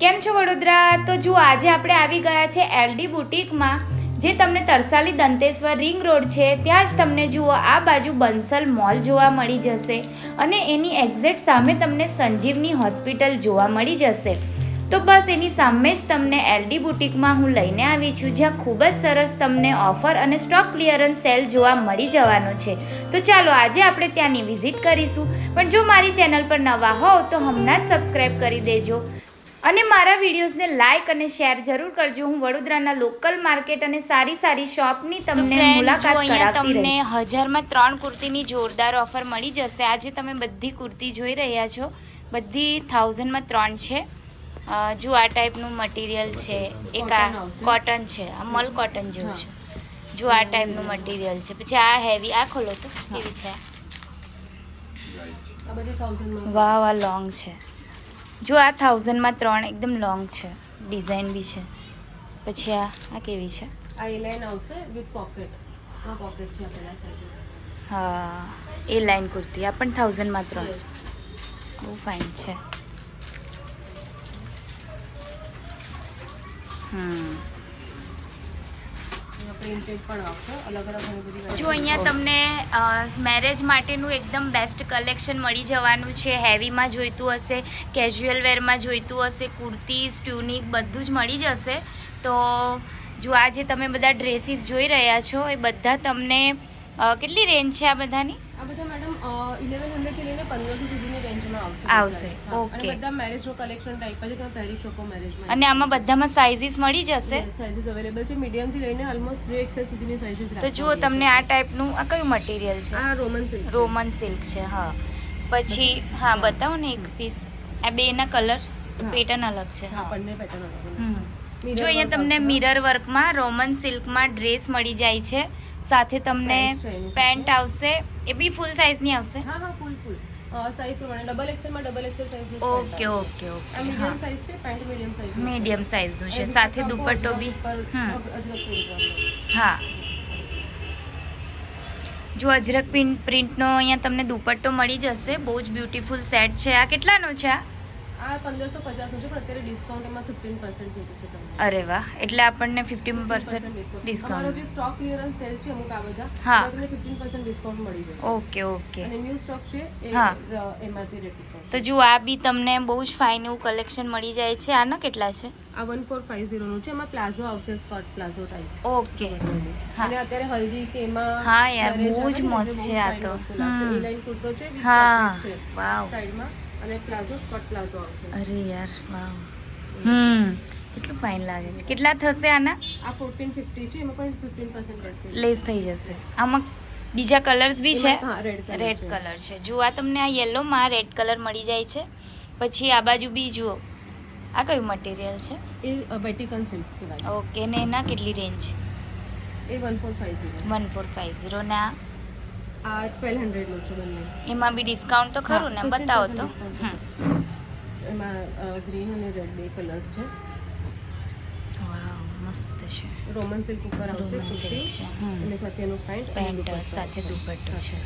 કેમ છો વડોદરા? તો જુઓ, આજે આપણે આવી ગયા છે એલડી બુટિકમાં, જે તમને તરસાલી દંતેશ્વર રિંગ રોડ છે. ત્યાં જ તમને જુઓ, આ બાજુ બંસલ મોલ જોવા મળી જશે અને એની એક્ઝેક્ટ સામે તમને સંજીવની હોસ્પિટલ જોવા મળી જશે. તો બસ, એની સામે જ તમને એલડી બુટિકમાં હું લઈને આવી છું, જ્યાં ખૂબ જ સરસ તમને ઓફર અને સ્ટોક ક્લિયરન્સ સેલ જોવા મળી જવાનો છે. તો ચાલો, આજે આપણે ત્યાંની વિઝિટ કરીશું. પણ જો મારી ચેનલ પર નવા હોવ, તો હમણાં જ સબસ્ક્રાઈબ કરી દેજો. અને મારા વિડીયોઝને લાઇક અને શેર જરૂર કરજો. હું વડોદરાના લોકલ માર્કેટ અને સારી સારી શોપની તમને મુલાકાત કરાવતી તમને હજારમાં ત્રણ કુર્તીની જોરદાર ઓફર મળી જશે. આજે તમે બધી કુર્તી જોઈ રહ્યા છો. બધી થાઉઝન્ડમાં ત્રણ છે. જો આ ટાઈપનું મટીરિયલ છે. એક આ કોટન છે. આ મલ કોટન જેવું છે. જો આ ટાઈપનું મટીરિયલ છે. પછી આ હેવી આ ખોલો તો. કેવી છે. વાહ વાહ લોંગ છે. જો આ થાઉઝન્ડમાં ત્રણ એકદમ લોંગ છે. ડિઝાઇન બી છે. પછી આ આ કેવી છે? આ એ લાઈન આવશે વિથ પોકેટ આ પોકેટ છે આપણા સાઈડ હા એ લાઈન કુર્તી. આ પણ થાઉઝન્ડમાં ત્રણ. બહુ ફાઇન છે. હમ પ્રિન્ટેડ પણ આવશે અલગ અલગ ઘણી બધી જો અહીંયા તમને મેરેજ માટેનું એકદમ બેસ્ટ કલેક્શન મળી જવાનું છે. હેવીમાં જોઈતું હશે કેઝ્યુઅલ વેરમાં જોઈતું હશે કુર્તીઝ ટ્યુનિક બધું જ મળી જશે. તો જો આજે તમે બધા ડ્રેસીસ જોઈ રહ્યા છો એ બધા તમને કેટલી રેન્જ છે આ બધાની? બધા મેડમ ઇલેવન હંડ્રેડથી લઈને પંદરસો સુધીની રેન્જમાં આવશે. આવશે, હા, અને બધા કલેક્શન ટાઈપ છે તમે પહેરી શકો મેરેજમાં અને આમાં બધામાં સાઇઝીસ મળી જશે? સાઇઝીસ અવેલેબલ છે. મીડિયમથી લઈને ઓલમોસ્ટ સુધીની સાઇઝીસ તો જુઓ તમને આ ટાઈપનું આ કયું મટીરિયલ છે? આ રોમન સિલ્ક રોમન સિલ્ક છે હા. પછી હા બતાવો ને એક પીસ આ બેના કલર. પેટર્ન અલગ છે હા બંને પેટર્ન અલગ જો અહીંયા તમને મિરર વર્કમાં રોમન સિલ્કમાં ડ્રેસ મળી જાય છે. સાથે તમને. પેન્ટ આવશે. એ બી ફૂલ સાઇઝની આવશે? હા હા ફૂલ ફૂલ સાઇઝ પ્રમાણે. Double એક્સેલમાં double XL size okay okay okay medium size છે પેન્ટ મીડિયમ સાઇઝ મીડિયમ સાઇઝનું છે. સાથે દુપટ્ટો બી. હા. જો અજરક પ્રિન્ટ પ્રિન્ટનો અહીંયા તમને દુપટ્ટો મળી જશે બહુ જ બ્યુટીફુલ સેટ છે. આ કેટલાનો છે આ? આ પંદરસો પચાસનું છે પણ અત્યારે ડિસ્કાઉન્ટ એમાં ફિફ્ટીન પર્સન્ટ થઈ છે તમને. અરે વાહ એટલે આપણને ફિફ્ટીન 15% અમારો ડિસ્કાઉન્ટ જે સ્ટોક ક્લિયરન્સ સેલ છે અમુક આ બધા હા. તમને ફિફ્ટીન પર્સન્ટ ડિસ્કાઉન્ટ મળી જશે. Okay okay. અને ન્યૂ સ્ટોક છે એ હા. એમઆરપી રેટ તો જુઓ આ બી તમને બહુ જ ફાઇન એવું કલેક્શન મળી જાય છે. આના કેટલા છે? આ વન ફોર ફાઇવ ઝીરો નું છે એમાં પ્લાઝો આવશે સ્કર્ટ પ્લાઝો ટાઈપ ઓકે. હા. અને અત્યારે હલ્દી કે એમાં હા યાર, બહુ જ મસ્ત છે આ તો. લાઈન કુર્તો છે હા. વાવ સાઈડમાં અને પ્લાઝો સ્કટ પ્લાઝો આવશે. અરે યાર વાવ. હમ કેટલું ફાઇન લાગે છે. કેટલા થશે આના? આ ફોર્ટીન ફિફ્ટી છે એમાં પણ ફિફ્ટીન પર્સન્ટ લેસ થઈ જશે. આમાં બીજા કલર્સ બી છે? રેડ કલર છે. જુઓ આ તમને આ યલોમાં રેડ કલર મળી જાય છે. પછી આ બાજુ બી જુઓ. આ કયું મટીરિયલ છે? એ વેટિકન સિલ્ક ઓકે ને એના કેટલી રેન્જ એ one four five zero one four five zero ને આ ટ્વેલ્વ હંડ્રેડનું છે બંને. એમાં બી ડિસ્કાઉન્ટ તો ખરું ને બતાવો તો. એમાં ગ્રીન અને રેડ બે કલર્સ છે. મસ્ત છે. રોમન સિલ્ક ઉપર આવશે કુર્તી છે અને સાથે એનો પેન્ટ પેન્ટ સાથે દુપટ્ટો છે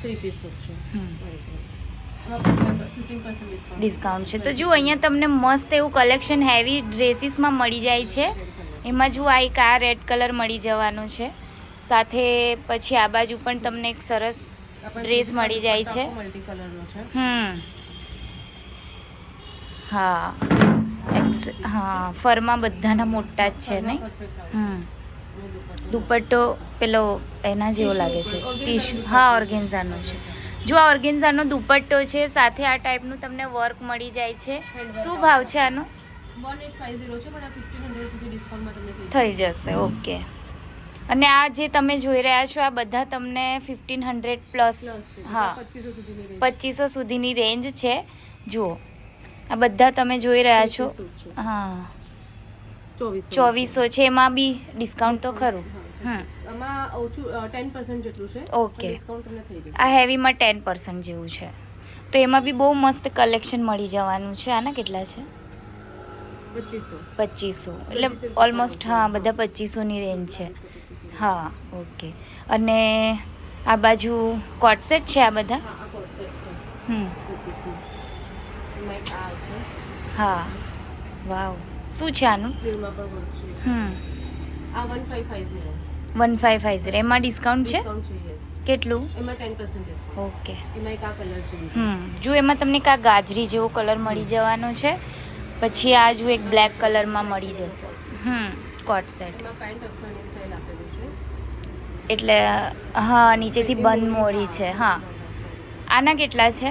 થ્રી પીસ સૂટ છે. ડિસ્કાઉન્ટ છે. તો જુઓ અહીંયા તમને મસ્ત એવું કલેક્શન હેવી ડ્રેસીસમાં મળી જાય છે. એમાં જુઓ આ એક આ રેડ કલર મળી જવાનો છે. સાથે પછી આ બાજુ પણ તમને એક સરસ ડ્રેસ મળી જાય છે. હમ. હા. હા ફરમાં બધાના મોટા જ છે નહીં? હમ. દુપટ્ટો પેલો એના જેવો લાગે છે. ટીશ્યુ હા ઓર્ગેન્ઝાનો છે. જો આ ઓર્ગેન્ઝાનો દુપટ્ટો છે સાથે આ ટાઈપનું તમને વર્ક મળી જાય છે. શું ભાવ છે આનો? થઈ જશે ઓકે. અને આ જે તમે જોઈ રહ્યા છો આ બધા તમને ફિફ્ટીન હંડ્રેડ પ્લસ હા. પચીસો સુધીની રેન્જ છે. જુઓ. આ બધા તમે જોઈ રહ્યા છો. હા. ચોવીસો. છે. એમાં બી ડિસ્કાઉન્ટ તો ખરું. ઓકે આ હેવીમાં ટેન પર્સન્ટ જેવું છે. તો એમાં બી બહુ મસ્ત કલેક્શન મળી જવાનું છે. આના કેટલા છે? પચીસો. એટલે ઓલમોસ્ટ હા બધા પચીસોની રેન્જ છે. હા ઓકે અને આ બાજુ કોટ સેટ છે આ બધા? હા હમ. વાવ. શું છે આનું? હમ. આ વન ફાઈવ ફાઈવ ઝીરો એમાં ડિસ્કાઉન્ટ છે. કેટલું? એમાં ટેન પર્સન્ટ ઓકે એમાં એક આ કલર છે. હમ. જો એમાં તમને કાં ગાજરી જેવો કલર મળી જવાનો છે પછી આ જો એક બ્લેક કલરમાં મળી જશે. હમ. કોટ સેટ એમાં પેન્ટ સ્ટાઇલ આપેલું એટલે હા નીચેથી બંધ મોડી છે હા. આના કેટલા છે?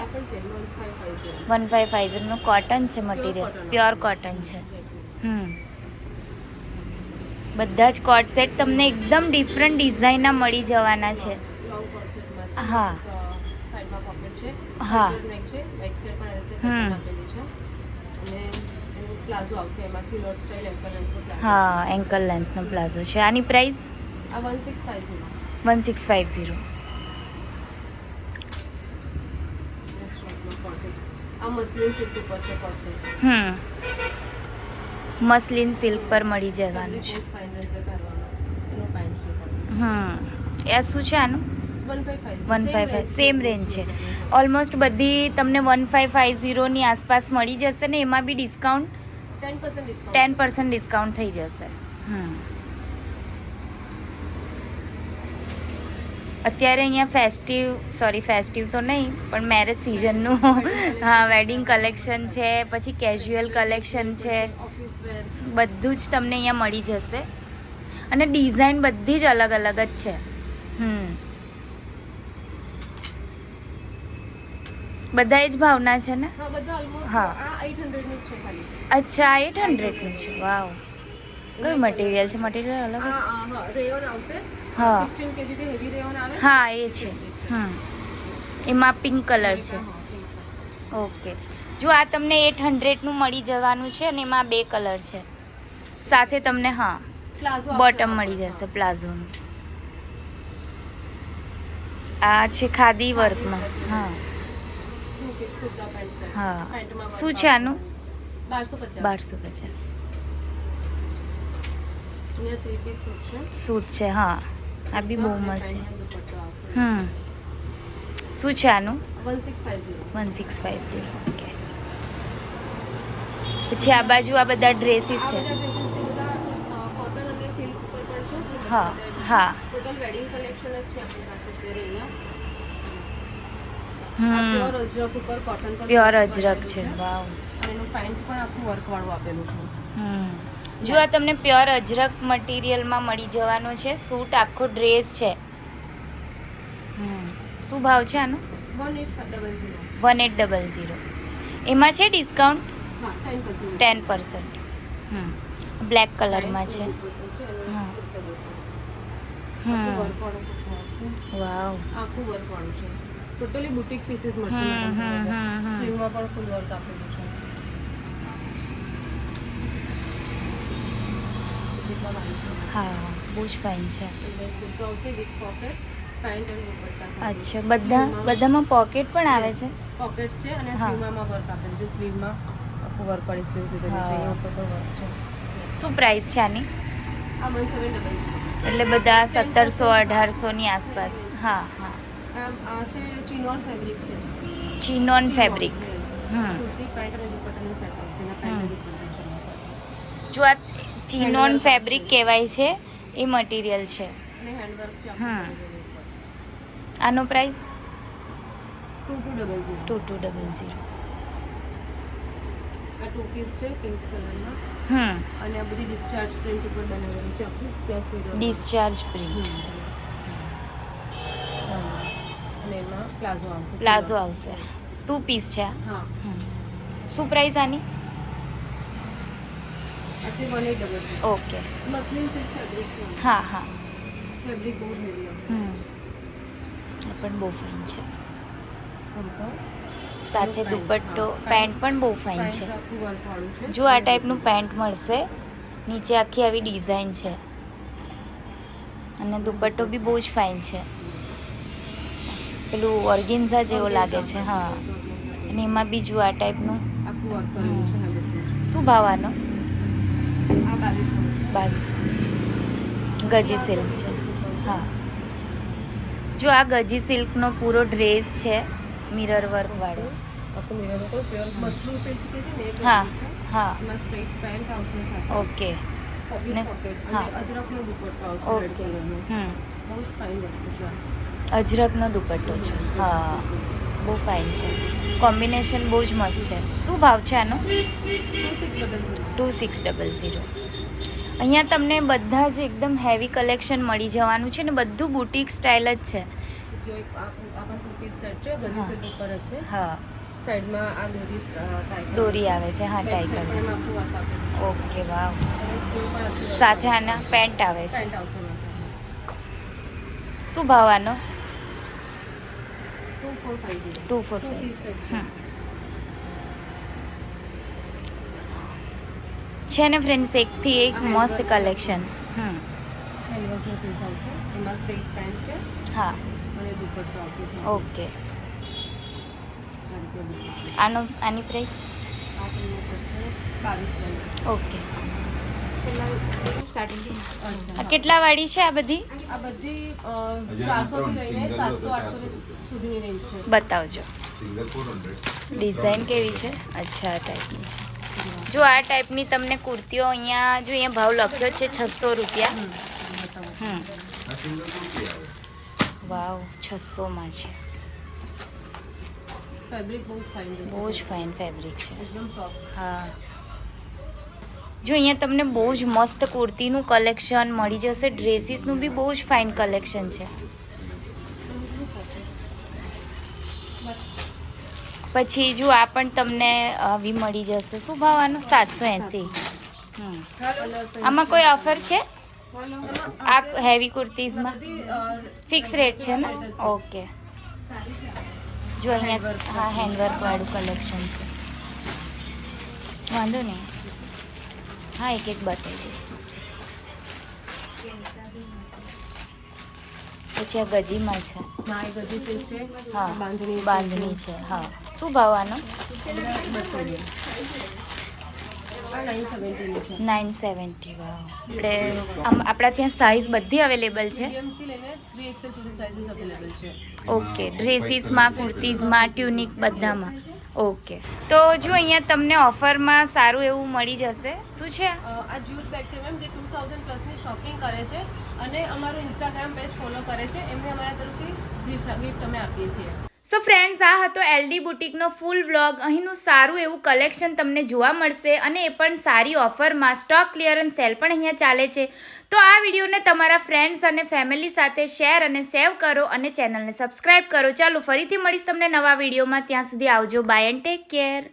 વન ફાઈવ ફાઈવ ઝીરોનું કોટન છે મટીરિયલ પ્યોર કોટન છે. હમ. બધા જ કોટ સેટ તમને એકદમ ડિફરન્ટ ડિઝાઇનના મળી જવાના છે. હા. હા. હા એન્કલ લેન્થનો પ્લાઝો છે. આની price one six five zero હમ. મસલિન સિલ્ક પર મળી જવાનું છે. હમ. એ શું છે આનું? One five five same range છે. ઓલમોસ્ટ બધી તમને વન ફાઇવ ફાઇવ ઝીરોની આસપાસ મળી જશે ને એમાં બી discount ten percent discount ten percent discount થઈ જશે. હમ. અત્યારે અહીંયા ફેસ્ટિવ સોરી ફેસ્ટિવ તો નહીં પણ મેરેજ સિઝનનું હા વેડિંગ કલેક્શન છે પછી કેઝ્યુઅલ કલેક્શન છે. બધું જ તમને અહીંયા મળી જશે. અને ડિઝાઇન બધી જ અલગ અલગ જ છે. હમ. બધા જ ભાવના છે ને? હા અચ્છા એટ હંડ્રેડનું છે. વાવ કયું મટીરિયલ છે? મટીરિયલ અલગ જ છે? રેયોન આવશે. હા. 16 કેજી જે હેવી રેયોન આવે હા એ છે. હમ. એમાં પિંક કલર છે. ઓકે. જો આ તમને એટ હંડ્રેડનું મળી જવાનું છે અને એમાં બે કલર છે. સાથે તમને હા પ્લાઝો બોટમ મળી જશે પ્લાઝોનું આ છે ખાદી વર્કમાં. હા. હા. શું છે આનું? બારસો પચાસ. સૂટ છે હા. આ બી બહુ મસ્ત છે. હમ. શું છે આનું? 1650 one six five zero okay. પછી આ બાજુ આ બધા ડ્રેસીસ છે. હા, હા. પ્યોર અજરક છે વાવ. એનું પેન્ટ પણ આખું વર્ક વાળું આપેલું છે. હમ. જો આ તમને પ્યોર અજરક મટીરિયલમાં મળી જવાનો છે સૂટ આખો ડ્રેસ છે. હમ. શું ભાવ છે આનો? વન એટ ડબલ ઝીરો એમાં છે ડિસ્કાઉન્ટ હા ટેન પર્સન્ટ હમ. બ્લેક કલરમાં છે. વાવ આખું વર્ક વાળું છે. ટોટલી બુટીક પીસીસ મળશે. સ્લીવમાં પણ ફૂલ વર્ક આપેલું છે. વાળી હા બહુ જ ફાઇન છે. આવશે દુપટ્ટા અચ્છા બધા બધામાં પોકેટ પણ આવે છે? પોકેટ છે અને. સ્લીવમાં વર્ક આપે છે. સ્લીવમાં આખું વર્ક વાળી સ્લીવ છે એ ઉપર પણ વર્ક છે. શું પ્રાઇસ છે આની? આ વન સેવન ડબલ એટલે બધા સત્તરસો અઢારસોની આસપાસ. હા હા. આ છે ચિનોન ફેબ્રિક છે. Chinon fabric. હમ. કુર્તી પેન્ટ અને દુપટ્ટાનો સેટ આવશે એના પેન્ટ અને હમ. દુપટ્ટો છે. જો આ ચિનોન ફેબ્રિક કહેવાય છે. એ મટીરિયલ છે. આનો price two two double zero two two double zero આ ટુ પીસ છે પિંક કલરમાં હમ. અને આ બધી ડિસ્ચાર્જ પ્રિન્ટ ઉપર બનાવેલું છે આખું પ્લસ ડિસ્ચાર્જ પ્રિન્ટ અને એમાં પ્લાઝો આવશે. પ્લાઝો આવશે. ટુ પીસ છે હા. શું પ્રાઇસ આની? છે one eight double okay. Muslin silk fabric છે. હા હા. ફેબ્રિક બહુ હેવી હમ. પણ બહુ ફાઇન છે. સાથે દુપટ્ટો પેન્ટ પણ બહુ ફાઇન છે. જો આ ટાઈપનું પેન્ટ મળશે નીચે આખી આવી ડિઝાઇન છે. અને દુપટ્ટો બી બહુ જ ફાઇન છે. પેલું ઓર્ગિન્ઝા જેવો લાગે છે હા. અને એમાં બી જો આ ટાઈપનું શું ભાવ આનો? બાવીસો. ગજી સિલ્ક છે. હા. જો આ ગજી સિલ્કનો પૂરો ડ્રેસ છે મિરર વર્ક વાળો. હા હા. ઓકે. અજરકનો દુપટ્ટો છે. હા. બહુ ફાઇન છે. કોમ્બિનેશન બહુ જ મસ્ત છે. શું ભાવ છે આનો? Two six double zero two six double zero અહીંયા તમને બધા જ એકદમ હેવી કલેક્શન મળી જવાનું છે ને બધું બુટિક સ્ટાઇલ જ છે. હા. સાઈડમાં આ દોરી દોરી આવે છે હા ટાઈગર ઓકે વાવ. સાથે આના પેન્ટ આવે છે. શું ભાવ આનો? Two four five two four five છે ને ફ્રેન્ડ્સ એકથી એક મસ્ત કલેક્શન હમ હા. ઓકે. આનો આની પ્રાઇસ ઓકે. કેટલા વાળી છે આ બધી? આ બધી ચારસો લઈને સાતસો આઠસો સુધીની રેન્જ છે. બતાવજો. ડિઝાઇન કેવી છે? અચ્છા આ ટાઈપની છે. જો આ ટાઈપની તમને કુર્તીઓ અહીંયા જો અહીંયા ભાવ લખ્યો છે છસો રૂપિયા. હમ. વાવ છસોમાં છે. બહુ જ ફાઇન ફેબ્રિક છે. હા. જો અહીંયા તમને બહુ જ મસ્ત કુર્તીનું કલેક્શન મળી જશે. ડ્રેસીસનું બી બહુ જ ફાઇન કલેક્શન છે. પછી જો આ પણ તમને આવી મળી જશે. શું ભાવ આનો? સાતસો એંસી. આમાં કોઈ ઓફર છે? આ હેવી કુર્તીઝમાં? ફિક્સ રેટ છે ને? ઓકે જો અહીંયા હા હેન્ડવર્ક વાળું કલેક્શન છે. વાંધો નહીં. હા એક એક બતાવી દે. પછી આ ગજીમાં છે. હા બાંધણી બાંધણી છે હા. શું ભાવ આનો? Nine seventy wow. આપણે આમ, આપણા ત્યાં સાઇઝ બધી અવેલેબલ છે. ઓકે ડ્રેસીસમાં કુર્તીઝમાં ટ્યુનિક બધામાં. ઓકે તો જો અહીંયા તમને ઓફરમાં સારું એવું મળી જશે, શું છે? આ? જ્યુટ બેગ છે મેમ જે ટુ થાઉઝન્ડ પ્લસની શોપિંગ કરે છે અને અમારું ઇન્સ્ટાગ્રામ પેજ ફોલો કરે છે. એમને અમારા તરફથી ગિફ્ટ અમે આપીએ છીએ. સો ફ્રેન્ડ્સ આ હતો એલડી બુટિકનો ફૂલ વ્લોગ અહીંનું સારું એવું કલેક્શન તમને જોવા મળશે અને એ પણ સારી ઓફરમાં સ્ટોક ક્લિયરન્સ સેલ પણ અહીંયા ચાલે છે. તો આ વિડીયોને તમારા ફ્રેન્ડ્સ અને ફેમિલી સાથે શેર અને સેવ કરો અને ચેનલને સબસ્ક્રાઈબ કરો. ચાલો, ફરીથી મળીશ તમને નવા વિડીયોમાં. ત્યાં સુધી આવજો. By and take care